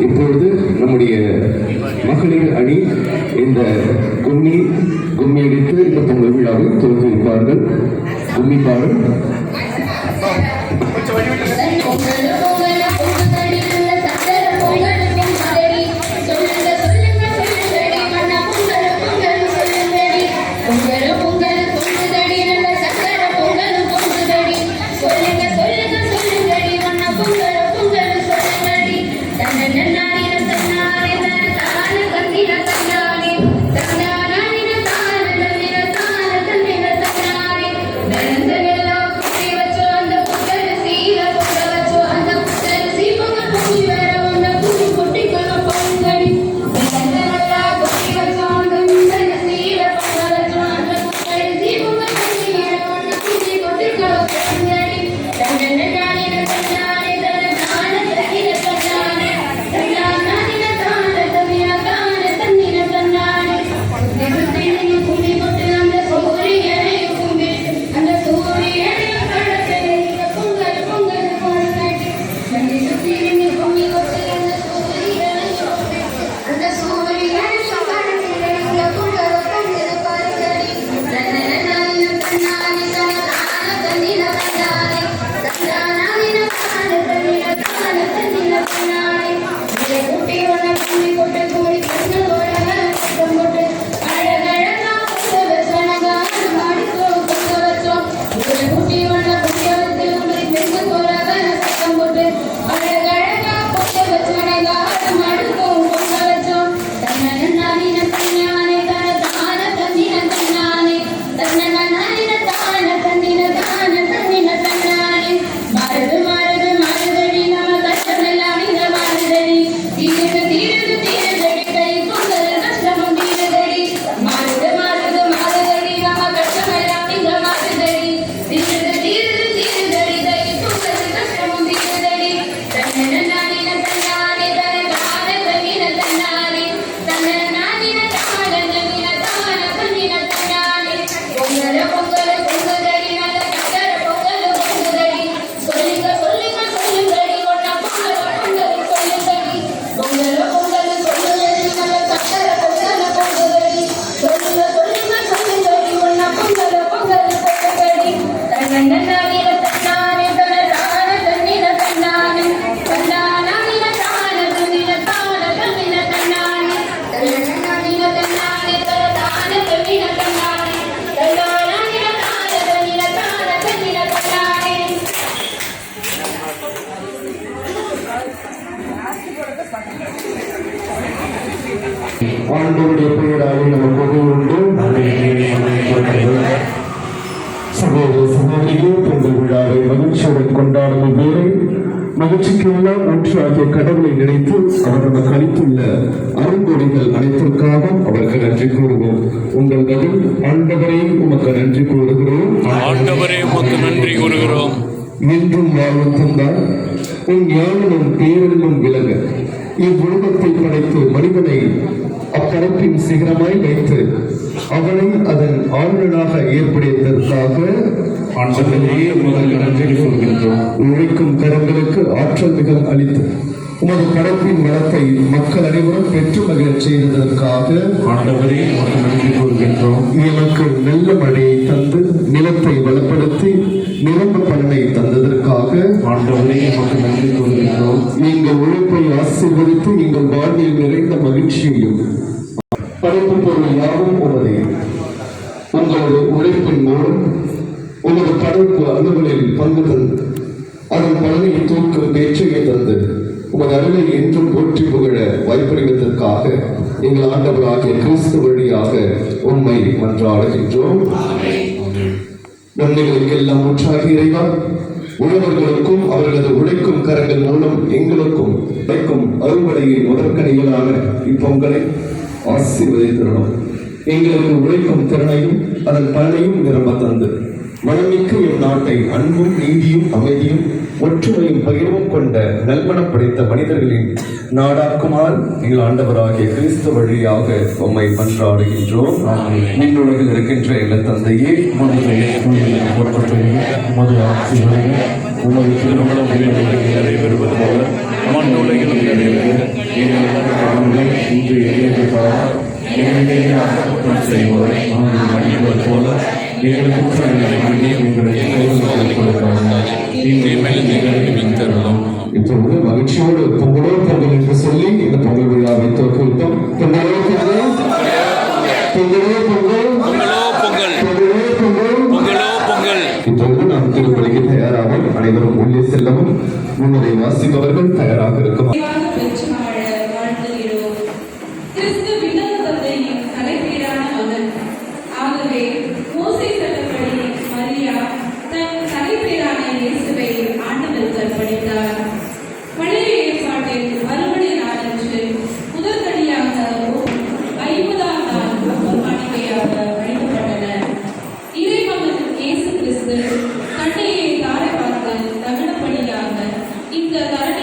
இப்பொழுது நம்முடைய மகளிர் அணி இந்த கும்மி கும்மி அடித்து இந்த பொங்கல் விழாவை துவங்கி வைப்பார்கள் கும்மி பாடல். ஆண்டவருடைய பெயராலே நமக்கு உண்டு. சகோதர சகோதரியே பொங்கல் விழாவை மகிழ்ச்சியுடன் கொண்டாடும் வேலை மகிழ்ச்சிக்கு எல்லாம் ஒன்று ஆகிய கடவுளை நினைத்து அவர் நமக்கு அளித்துள்ள அருங்கொடைகள் அனைத்திற்காக அவருக்கு நன்றி கூறுவோம். உங்கள் பதில் ஆண்டவரே உமக்கு நன்றி கூறுகிறோம். ஆண்டவரே உமக்கு நன்றி கூறுகிறோம். என்றும் வாழ்வு உன் ஞானமும் பேரன்பும் விலக இவ்வுலகத்தை படைத்து மனிதனை அப்பரப்பின் சிகரமாய் வைத்து அவனை அதன் ஆளுநராக ஏற்படுத்தியதற்காக உழைக்கும் கரங்களுக்கு ஆற்றல் மிக அளித்து உமது படைப்பின் வளத்தை மக்கள் அனைவரும் பெற்று மகிழச் செய்ததற்காக எமக்கு நல்ல மழையை தந்து நிலத்தை வளப்படுத்தி நிரம்ப பலனை தந்ததற்காக ஆண்டவரே நன்றி நீங்கள் உழைப்பை ஆசீர்வதித்து எங்கள் வாழ்வில் நிறைந்த மகிழ்ச்சியையும் படைப்பு பொருள் யாவும் உமதே உங்களது உழைப்பின் மூலம் உமது படைப்பு அலுவலில் பங்கு தந்து அதன் பலனை தூக்கும் பேச்சையை தந்து உமது அருளை என்றும் போற்றி புகழ வாய்ப்பளித்ததற்காக எங்கள் ஆண்டவராகிய கிறிஸ்து வழியாக உண்மை மன்றாடுகின்றோம். நன்மைகளுக்கெல்லாம் ஊற்றாகி இறைவா உழவர்களுக்கும் அவர்களது உழைக்கும் கரங்கள் மூலம் எங்களுக்கும் உழைக்கும் அறுவடையை முதற்கணிகளான இப்பொங்கலை ஆசீர்வதித்திடணும் எங்களுக்கு உழைக்கும் திறனையும் அதன் பலனையும் நிரம்ப தந்து வளமிக்கு இந்நாட்டை அன்பும் நீதியும் அமைதியும் ஒற்றுமையும் பகிர்வும் கொண்ட நல்மனம் படைத்த மனிதர்களின் நாடாக்குமால் எங்கள் ஆண்டவராகிய கிறிஸ்து வழியாக உம்மை பன்றாடுகின்றோம் மின்னுலகில் இருக்கின்ற எங்கள் தந்தையே உமது திருமணம் நிறைவேறுவது போல மண் உலகிலும் நிறைவேறும் இன்று செய்வோரை. மன்னிப்பது போல மண்ணுலகிலும் குற்றங்களை மன்னியும் எங்களை சோதனைக்கு உட்படுத்தாதே. இப்பொழுது மகிழ்ச்சியோடு பொங்கலோ பொங்கல் என்று சொல்லி இந்த பொங்கல் விழாவை துவக்கிவிட்டோம் பொங்கலோ பொங்கல் பொங்கலோ பொங்கல்? பொங்கலோ பொங்கல்? பொங்கலோ பொங்கல்? பொங்கலோ பொங்கல் இப்பொழுது நாம் திருப்பலிக்கு தயாராகும் அனைவரும் உள்ளே செல்லவும் முன்னுரை வாசிப்பவர்கள் தயாராக In the current